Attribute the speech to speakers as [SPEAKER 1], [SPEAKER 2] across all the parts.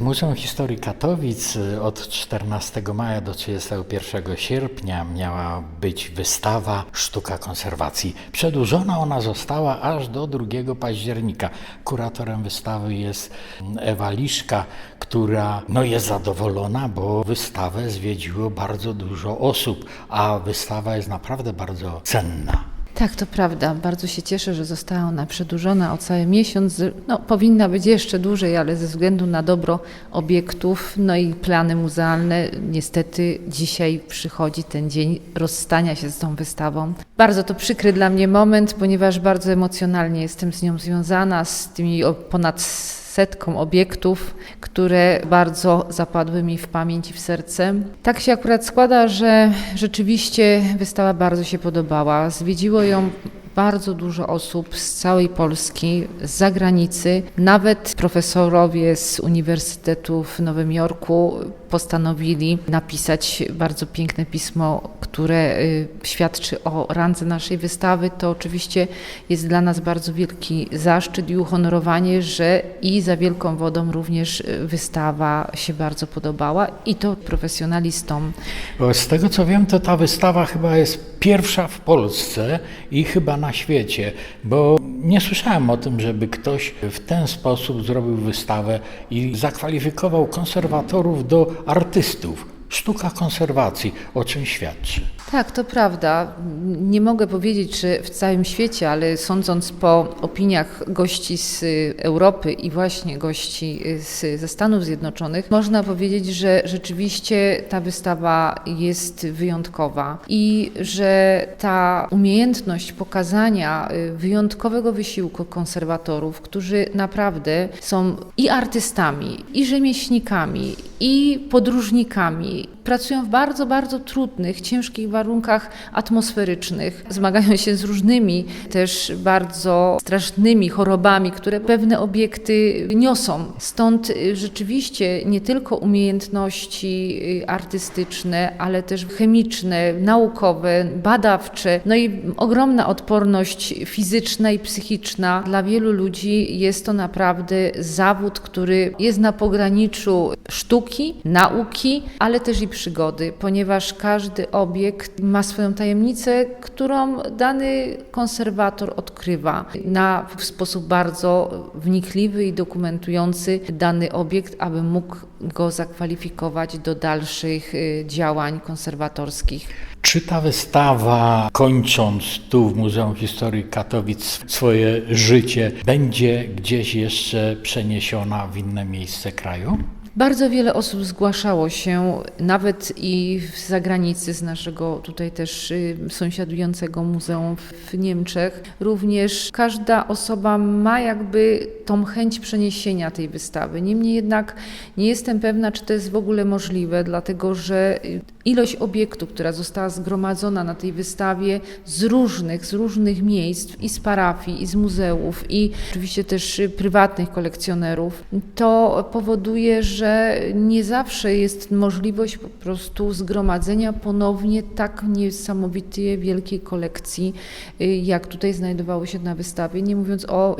[SPEAKER 1] W Muzeum Historii Katowic y, od 14 maja do 31 sierpnia miała być wystawa Sztuka konserwacji. Przedłużona ona została aż do 2 października. Kuratorem wystawy jest Ewa Liszka, która no, jest zadowolona, bo wystawę zwiedziło bardzo dużo osób, a wystawa jest naprawdę bardzo cenna.
[SPEAKER 2] Tak, to prawda. Bardzo się cieszę, że została ona przedłużona o cały miesiąc. No, powinna być jeszcze dłużej, ale ze względu na dobro obiektów, no i plany muzealne, niestety dzisiaj przychodzi ten dzień rozstania się z tą wystawą. Bardzo to przykry dla mnie moment, ponieważ bardzo emocjonalnie jestem z nią związana, z tymi ponad setką obiektów, które bardzo zapadły mi w pamięć i w serce. Tak się akurat składa, że rzeczywiście wystawa bardzo się podobała. Zwiedziło ją bardzo dużo osób z całej Polski, z zagranicy. Nawet profesorowie z Uniwersytetu w Nowym Jorku postanowili napisać bardzo piękne pismo, które y, świadczy o randze naszej wystawy. To oczywiście jest dla nas bardzo wielki zaszczyt i uhonorowanie, że i za wielką wodą również y, wystawa się bardzo podobała i to profesjonalistom.
[SPEAKER 1] Z tego co wiem, to ta wystawa chyba jest pierwsza w Polsce i chyba na świecie, bo nie słyszałem o tym, żeby ktoś w ten sposób zrobił wystawę i zakwalifikował konserwatorów do artystów. Sztuka konserwacji, o czym świadczy.
[SPEAKER 2] Tak, to prawda. Nie mogę powiedzieć, że w całym świecie, ale sądząc po opiniach gości z Europy i właśnie gości z, ze Stanów Zjednoczonych, można powiedzieć, że rzeczywiście ta wystawa jest wyjątkowa i że ta umiejętność pokazania y, wyjątkowego wysiłku konserwatorów, którzy naprawdę są i artystami, i rzemieślnikami, i podróżnikami, pracują w bardzo, bardzo trudnych, ciężkich warunkach atmosferycznych. Zmagają się z różnymi też bardzo strasznymi chorobami, które pewne obiekty niosą. Stąd y, rzeczywiście nie tylko umiejętności y, artystyczne, ale też chemiczne, naukowe, badawcze, no i ogromna odporność fizyczna i psychiczna. Dla wielu ludzi jest to naprawdę zawód, który jest na pograniczu sztuki, nauki, ale też i przygody, ponieważ każdy obiekt ma swoją tajemnicę, którą dany konserwator odkrywa na w sposób bardzo wnikliwy i dokumentujący dany obiekt, aby mógł go zakwalifikować do dalszych y, działań konserwatorskich.
[SPEAKER 1] Czy ta wystawa, kończąc tu w Muzeum Historii Katowic swoje życie, będzie gdzieś jeszcze przeniesiona w inne miejsce kraju?
[SPEAKER 2] Bardzo wiele osób zgłaszało się, nawet i z zagranicy, z naszego tutaj też y, sąsiadującego muzeum w Niemczech. Również każda osoba ma jakby tą chęć przeniesienia tej wystawy. Niemniej jednak nie jestem pewna, czy to jest w ogóle możliwe, dlatego że y, ilość obiektów, która została zgromadzona na tej wystawie z różnych, z różnych miejsc i z parafii, i z muzeów, i oczywiście też y, prywatnych kolekcjonerów, to powoduje, że nie zawsze jest możliwość po prostu zgromadzenia ponownie tak niesamowitej wielkiej kolekcji, y, jak tutaj znajdowało się na wystawie, nie mówiąc o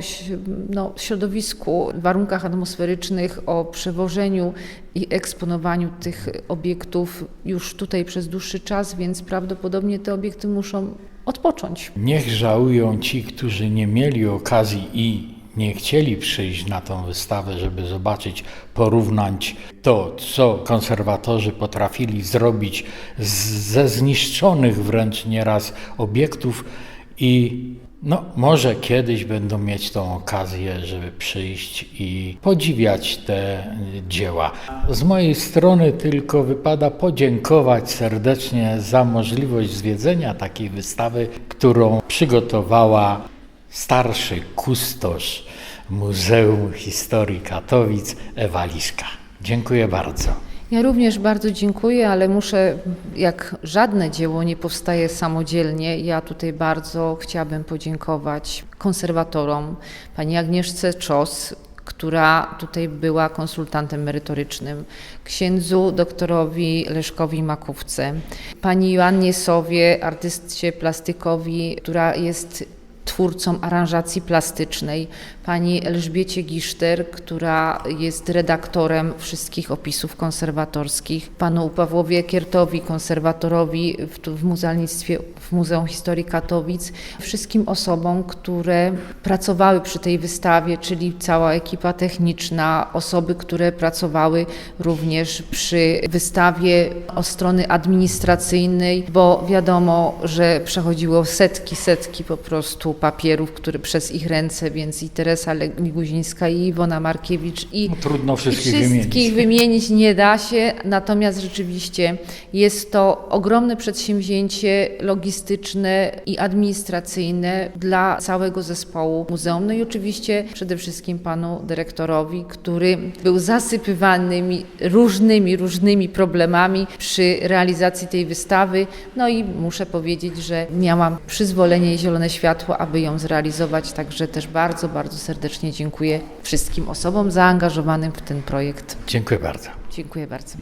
[SPEAKER 2] no, środowisku, warunkach atmosferycznych, o przewożeniu i eksponowaniu tych obiektów już tutaj przez dłuższy czas, więc prawdopodobnie te obiekty muszą odpocząć.
[SPEAKER 1] Niech żałują ci, którzy nie mieli okazji i nie chcieli przyjść na tą wystawę, żeby zobaczyć, porównać to, co konserwatorzy potrafili zrobić ze zniszczonych wręcz nieraz obiektów i no, może kiedyś będą mieć tą okazję, żeby przyjść i podziwiać te dzieła. Z mojej strony tylko wypada podziękować serdecznie za możliwość zwiedzenia takiej wystawy, którą przygotowała starszy kustosz Muzeum Historii Katowic Ewa Liszka. Dziękuję bardzo.
[SPEAKER 2] Ja również bardzo dziękuję, ale muszę, jak żadne dzieło nie powstaje samodzielnie, ja tutaj bardzo chciałabym podziękować konserwatorom, pani Agnieszce Czos, która tutaj była konsultantem merytorycznym, księdzu doktorowi Leszkowi Makówce, pani Joannie Sowie, artystie plastykowi, która jest twórcą aranżacji plastycznej, pani Elżbiecie Giszter, która jest redaktorem wszystkich opisów konserwatorskich, panu Pawłowi Ekiertowi, konserwatorowi w, w muzealnictwie w Muzeum Historii Katowic, wszystkim osobom, które pracowały przy tej wystawie, czyli cała ekipa techniczna, osoby, które pracowały również przy wystawie od strony administracyjnej, bo wiadomo, że przechodziło setki, setki po prostu papierów, które przez ich ręce, więc i Teresa Liguzińska, i Iwona Markiewicz, i
[SPEAKER 1] No, trudno wszystkich
[SPEAKER 2] wszystkich
[SPEAKER 1] wymienić.
[SPEAKER 2] wymienić nie da się, natomiast rzeczywiście jest to ogromne przedsięwzięcie logistyczne i administracyjne dla całego zespołu muzeum. No i oczywiście przede wszystkim panu dyrektorowi, który był zasypywany mi- różnymi, różnymi problemami przy realizacji tej wystawy. No i muszę powiedzieć, że miałam przyzwolenie i zielone światło, aby ją zrealizować, także też bardzo, bardzo serdecznie dziękuję wszystkim osobom zaangażowanym w ten projekt.
[SPEAKER 1] Dziękuję bardzo.
[SPEAKER 2] Dziękuję bardzo.